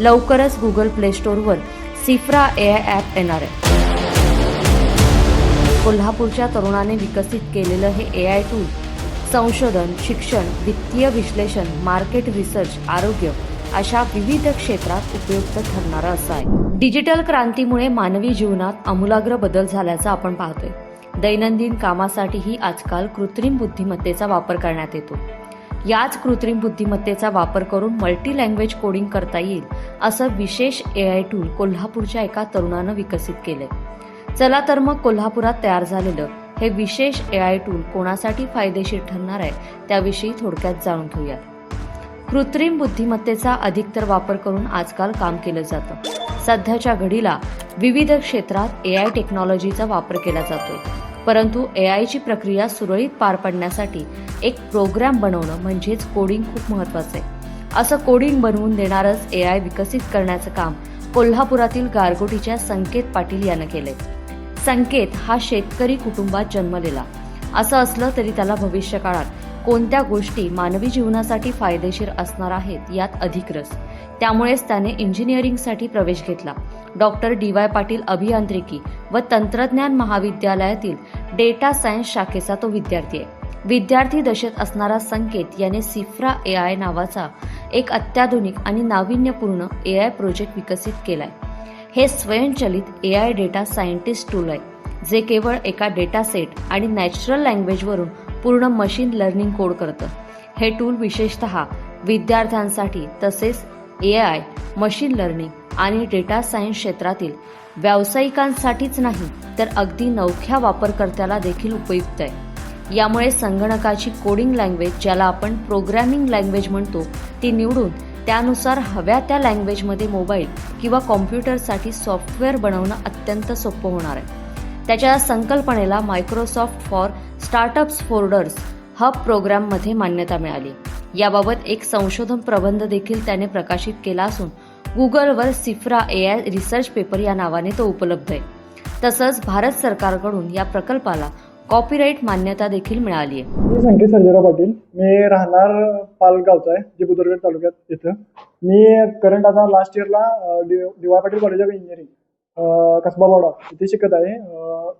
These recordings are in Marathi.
लवकरच गुगल प्ले स्टोअरवर सिफ्रा ए आय ॲप येणार आहे. कोल्हापूरच्या तरुणाने विकसित केलेलं हे ए आय टूल संशोधन शिक्षण वित्तीय विश्लेषण मार्केट रिसर्च आरोग्य अशा विविध क्षेत्रात उपयुक्त ठरणारं असं आहे. डिजिटल क्रांतीमुळे मानवी जीवनात आमूलाग्र बदल झाल्याचं आपण पाहतोय. दैनंदिन कामासाठीही आजकाल कृत्रिम बुद्धिमत्तेचा वापर करण्यात येतो. याच कृत्रिम बुद्धिमत्तेचा वापर करून मल्टी लँग्वेज कोडिंग करता येईल असं विशेष ए आय टूल कोल्हापूरच्या एका तरुणानं विकसित केलंय. चला तर मग कोल्हापुरात तयार झालेलं हे विशेष ए आय टूल कोणासाठी फायदेशीर ठरणार आहे त्याविषयी थोडक्यात जाणून घेऊया कृत्रिम बुद्धिमत्तेचा अधिकतर वापर करून आजकाल काम केलं जातं. सध्याच्या घडीला विविध क्षेत्रात ए आय टेक्नॉलॉजीचा वापर केला जातोय. परंतु ए आयची प्रक्रिया सुरळीत पार पाडण्यासाठी एक प्रोग्राम बनवणं म्हणजेच कोडिंग खूप महत्वाचं आहे. असं कोडिंग बनवून देणारच ए आय विकसित करण्याचं काम कोल्हापुरातील गारगोटीच्या संकेत पाटील यानं केलंय. संकेत हा शेतकरी कुटुंबात जन्मलेला असं असलं तरी त्याला भविष्य काळात कोणत्या गोष्टी मानवी जीवनासाठी फायदेशीर असणार आहेत यात अधिक रस. त्यामुळेच त्याने इंजिनिअरिंगसाठी प्रवेश घेतला. Doctor D. वाय. पाटील अभियांत्रिकी व तंत्रज्ञान महाविद्यालयातील डेटा सायन्स शाखेचा तो विद्यार्थी आहे. विद्यार्थी दशेत असणारा संकेत याने सिफ्रा ए आय नावाचा एक अत्याधुनिक आणि नाविन्यपूर्ण ए आय प्रोजेक्ट विकसित केलाय. हे स्वयंचलित A I data scientist tool आहे जे केवळ एका डेटा सेट आणि नॅचरल लँग्वेजवरून पूर्ण मशीन लर्निंग कोड करतं. हे टूल विशेषतः विद्यार्थ्यांसाठी तसेच ए आय मशीन लर्निंग आणि डेटा सायन्स क्षेत्रातील व्यावसायिकांसाठीच नाही तर अगदी नवख्या वापरकर्त्याला देखील उपयुक्त आहे. यामुळे संगणकाची कोडिंग लँग्वेज ज्याला आपण प्रोग्रॅमिंग लँग्वेज म्हणतो ती निवडून त्यानुसार हव्या त्या लँग्वेजमध्ये मोबाईल किंवा कॉम्प्युटरसाठी सॉफ्टवेअर बनवणं अत्यंत सोपं होणार आहे. त्याच्या संकल्पनेला Microsoft for startups founders hub प्रोग्राममध्ये मान्यता मिळाली. याबाबत एक संशोधन प्रबंध देखील त्याने प्रकाशित केला असून गुगलवर Sifra A I research paper या नावाने तो उपलब्ध आहे. तसंच भारत सरकारकडून या प्रकल्पाला कॉपीराईट मान्यता देखील मिळाली आहे. मी संकेत संजयराव पाटील. मी राहणार पालगावचा आहे जे तालुक्यात इथं मी करंट आता लास्ट इयरला D D Y Patil college of engineering Kasaba Bawada इथे शिकत आहे.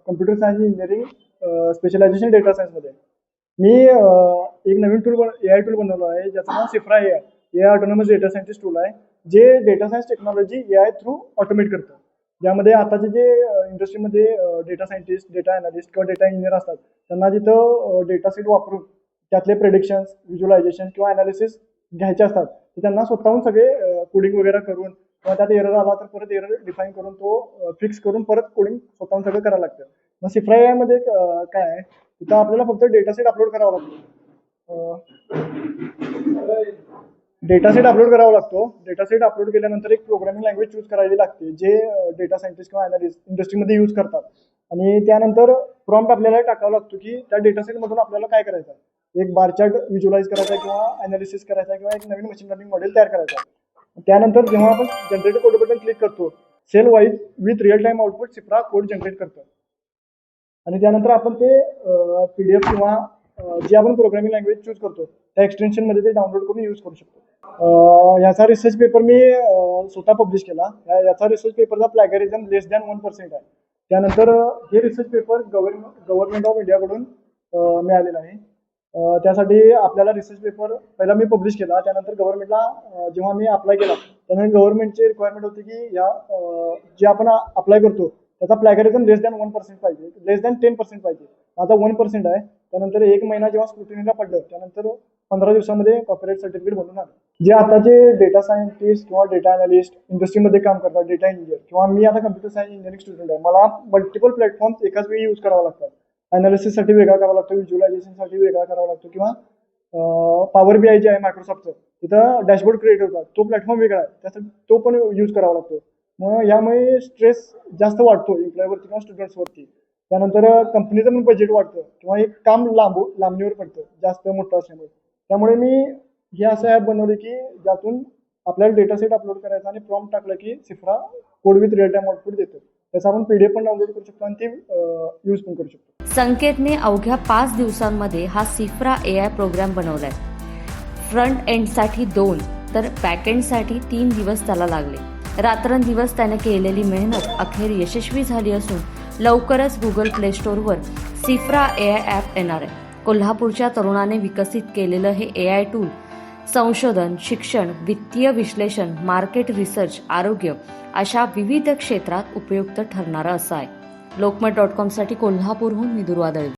Computer science engineering specialisation data सायन्समध्ये मी एक नवीन टूल बन ए आय टूल बनवलं आहे ज्याचं नाव Cifra A I A I autonomous data scientist tool आहे जे data science technology A I through automate करतं. ज्यामध्ये आताचे जे इंडस्ट्रीमध्ये डेटा सायंटिस्ट डेटा अनालिस्ट किंवा डेटा इंजिनियर असतात त्यांना तिथं डेटा सेट वापरून त्यातले प्रेडिक्शन्स व्हिज्युअलायझेशन किंवा अनालिसिस घ्यायचे असतात ते त्यांना स्वतःहून सगळे कोडिंग वगैरे करून किंवा त्यात एरर आला तर परत एरर डिफाईन करून तो फिक्स करून परत कोडिंग स्वतःहून सगळं करावं लागतं. मग सिफ्रायमध्ये काय आहे? तिथं आपल्याला फक्त डेटा सेट अपलोड करावा लागतो. डेटा सेट अपलोड करावा लागतो. डेटा सेट अपलोड केल्यानंतर एक प्रोग्रामिंग लँग्वेज चूज करावी लागते जे डेटा सायंटिस्ट किंवा अनालिस्ट इंडस्ट्रीमध्ये यूज करतात. आणि त्यानंतर प्रॉम्प्ट आपल्याला टाकावा लागतो की त्या डेटा सेटमधून आपल्याला काय करायचं आहे? एक बार चार्ट व्हिज्युअलाइज करायचा किंवा अनालिसिस करायचा आहे किंवा एक नवीन मशीन लर्निंग मॉडेल तयार करायचा आहे. त्यानंतर जेव्हा आपण जनरेट कोड बटन क्लिक करतो cell wise with real time output Sifra code generate करतो. आणि त्यानंतर आपण ते पी डी एफ किंवा जे आपण प्रोग्रामिंग लँग्वेज चूज करतो त्या एक्सटेन्शनमध्ये ते डाउनलोड करून यूज करू शकतो. याचा रिसर्च पेपर मी स्वतः पब्लिश केला. याचा रिसर्च पेपरचा plagiarism less than one percent आहे. त्यानंतर हे research paper government government of इंडियाकडून मिळालेलं आहे. त्यासाठी आपल्याला रिसर्च पेपर पहिला मी पब्लिश केला त्यानंतर गव्हर्नमेंटला जेव्हा मी अप्लाय केला त्यानंतर गव्हर्नमेंटची रिक्वायरमेंट होती की या जे आपण अप्लाय करतो त्याचा plagiarism less than one percent पाहिजे लेस दॅन टेन पर्सेंट पाहिजे. आता वन पर्सेंट आहे त्यानंतर एक महिना जेव्हा स्क्रुटिनीला पडलं त्यानंतर पंधरा दिवसामध्ये कॉपीराईट सर्टिफिकेट बनून आलं. जे आताचे डेटा सायंटिस्ट किंवा डेटा अनालिस्ट इंडस्ट्रीमध्ये काम करतात डेटा इंजिनियर किंवा मी आता कम्प्युटर सायन्स इंजिनिअरिंग स्टुडंट आहे मला मल्टिपल प्लॅटफॉर्म्स एकाच वेळी यूज करावा लागतात. अनालिसिससाठी वेगळा करावा लागतो व्हिज्युअलायझेशनसाठी वेगळा करावा लागतो किंवा पॉवर बी आय जे आहे मायक्रोसॉफ्टचं तिथं डॅशबोर्ड क्रिएट होतात. तो प्लॅटफॉर्म वेगळा आहे. त्यासाठी तो पण यूज करावा लागतो. मग यामुळे स्ट्रेस जास्त वाढतो एम्प्लॉयवरती किंवा स्टुडंट्सवरती त्यानंतर कंपनीचं पण बजेट वाढतं किंवा एक काम लांबू लांबणीवर पडतं जास्त मोठं असल्यामुळे. त्यामुळे मी हे असं ॲप बनवले की ज्यातून आपल्याला डेटा सेट अपलोड करायचा आणि प्रॉम्प्ट टाकलं की Sifra code with real time output देतो. त्याचा आपण पीडीएफ पण डाउनलोड करू शकतो आणि ते यूज पण करू शकतो. संकेतने अवघ्या पाच दिवसांमध्ये हा सिफ्रा ए आय प्रोग्राम बनवलाय. फ्रंट एंडसाठी दोन तर बॅकएंडसाठी तीन दिवस त्याला लागले. रात्रंदिवस त्याने केलेली मेहनत अखेर यशस्वी झाली असून लवकरच गुगल प्ले स्टोअरवर सिफ्रा ए आय ॲप येणार आहे. कोल्हापूरच्या तरुणाने विकसित केलेलं हे ए आय टूल संशोधन शिक्षण वित्तीय विश्लेषण मार्केट रिसर्च आरोग्य अशा विविध क्षेत्रात उपयुक्त ठरणारं असं आहे. लोकमत डॉट कॉमसाठी कोल्हापूरहून मी दुर्वादळी